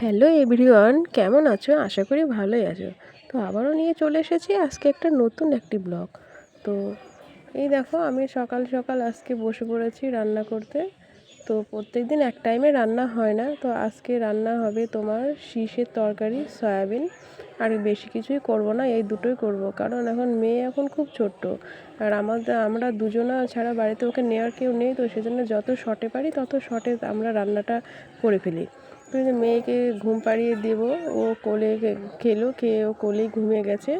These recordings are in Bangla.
হ্যালো এভরিওয়ান কেমন আছো? আশা করি ভালোই আছো। তো আবারও নিয়ে চলে এসেছি আজকে একটা নতুন একটি ব্লগ। তো এই দেখো, আমি সকাল সকাল আজকে বসে পড়েছি রান্না করতে। তো প্রত্যেক দিন এক টাইমে রান্না হয় না। তো আজকে রান্না হবে তোমার শীষের তরকারি, সয়াবিন। আর বেশি কিছুই করব না, এই দুটোই করব। কারণ এখন মেয়ে এখন খুব ছোট্ট। আর আমাদের, আমরা দুজনা ছাড়া বাড়িতে ওকে নেওয়ার কেউ নেই। তো সেজন্য যত শর্টে পারি, তত শর্টে আমরা রান্নাটা করে ফেলি। মেয়েকে ঘুম পাড়িয়ে দেবো। ও কোলে খেলো, খেয়ে ও কোলেই ঘুমিয়ে গেছে।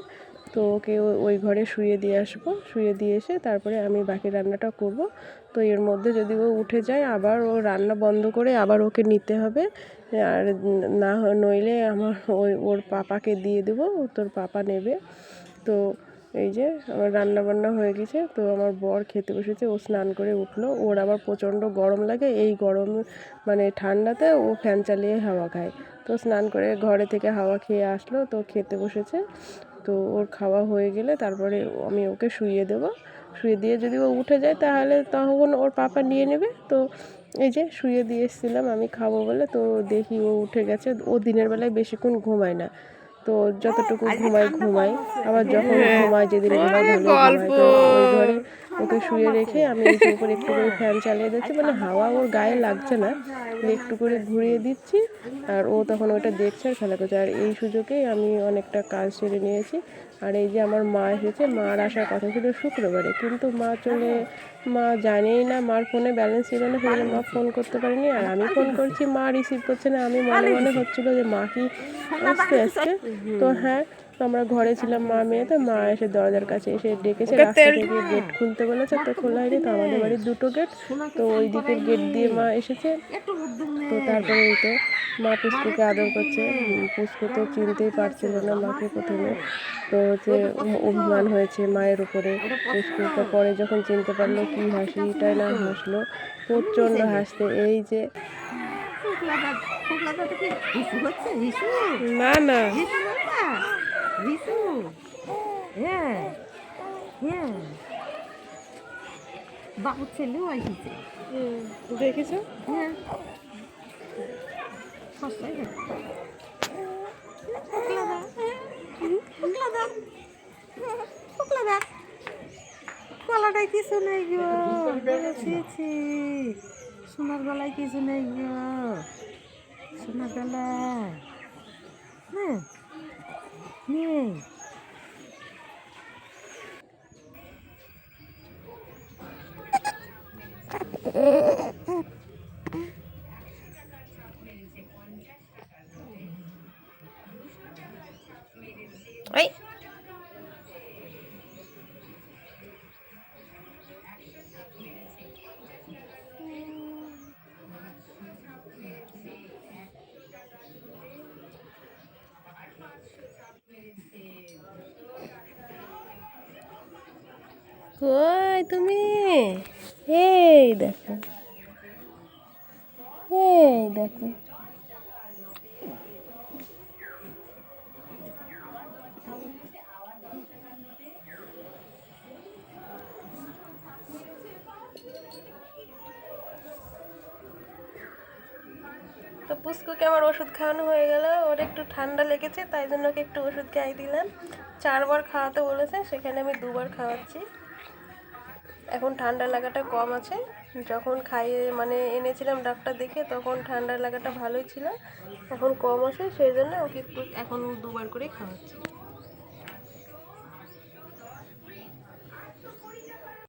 তো ওকে ওই ঘরে শুয়ে দিয়ে আসব। শুয়ে দিয়ে এসে তারপরে আমি বাকি রান্নাটা করব। তো এর মধ্যে যদি ও উঠে যায়, আবার ও রান্না বন্ধ করে আবার ওকে নিতে হবে। আর না নইলে আমার ওই, ওর পাপাকে দিয়ে দেবো। তোর পাপা নেবে। তো এই যে আমার রান্না বান্না হয়ে গেছে, তো আমার বর খেতে বসেছে, ও স্নান করে উঠল। ওর আবার প্রচণ্ড গরম লাগে, এই গরম মানে ঠান্ডাতে ও ফ্যান চালিয়ে হাওয়া খায়। তো স্নান করে ঘরে থেকে হাওয়া খেয়ে আসলো, তো খেতে বসেছে। তো ওর খাওয়া হয়ে গেলে তারপরে আমি ওকে শুইয়ে দেবো। শুয়ে দিয়ে যদি ও উঠে যায় তাহলে তখন ওর পাপা নিয়ে নেবে। তো এই যে শুয়ে দিয়ে এসেছিলাম, আমি খাব বলে, তো দেখি ও উঠে গেছে। ও দিনের বেলায় বেশিক্ষণ ঘুমায় না। তো যতটুকু ঘুমাই ঘুমাই। আবার যখন ঘুমাই যেদিন ঘুমাই ঘরে ওকে শুয়ে রেখে আমি যে উপরে একটু করে ফ্যান চালিয়ে দিচ্ছি। মানে হাওয়া ওর গায়ে লাগছে না। একটু করে ঘুরিয়ে দিচ্ছি। আর ও তখন ওটা দেখছে আর খেলা করছে। আর এই সুযোগেই আমি অনেকটা কাজ সেরে নিয়েছি। আর এই যে আমার মা এসেছে মার আসার কথা ছিল শুক্রবারে। কিন্তু মা চলে মা জানেই না মার ফোনে ব্যালেন্স ছিল না সেজন্য মা ফোন করতে পারেনি। আর আমি ফোন করছি মা রিসিভ করছে না। আমি মনে মনে হচ্ছিল যে মা কি আসতে আসছে তো হ্যাঁ আমরা ঘরে ছিলাম মা মেয়ে তো মা এসে দরজার কাছে এসে ডেকেছে রাস্তা থেকে গেট খুলতে বলেছে তো খোলা হয়নি তো আমাদের বাড়ির দুটো গেট তো ওই দিকের গেট দিয়ে মা এসেছে তো তারপরে এই তো মা পুষ্কুকে আদর করছে পুষ্কু তো চিনতেই পারছিল না মাকে প্রথমে তো হচ্ছে অভিমান হয়েছে মায়ের উপরে পুষ্কুকে পরে যখন চিনতে পারল কি হাসিটাই না হাসলো প্রচণ্ড হাসতে এই যে না না। হিসু হ্যাঁ হ্যাঁ বাবু ছেলেও আসিছে দেখেছ? হ্যাঁ সস্তায় গলাটায় কিছু নেই গো। ছি। সোনার গলায় কিছু নেই গো। সোনার গলায় হ্যাঁ। নেই এই কই তুমি? এই দেখো। এই দেখো। তো পুষ্কুকে আমার ওষুধ খাওয়ানো হয়ে গেল। ওর একটু ঠান্ডা লেগেছে, তাই জন্য ওকে একটু ওষুধ খাইয়ে দিলাম। চারবার খাওয়াতে বলেছে, সেখানে আমি দুবার খাওয়াচ্ছি। এখন ঠান্ডা লাগাটা কম আছে। যখন খাইয়ে মানে এনেছিলাম ডাক্তার দেখে তখন ঠান্ডা লাগাটা ভালোই ছিল। এখন কম আছে, সেই জন্য ওকে একটু এখন দুবার করে খাওয়াচ্ছি।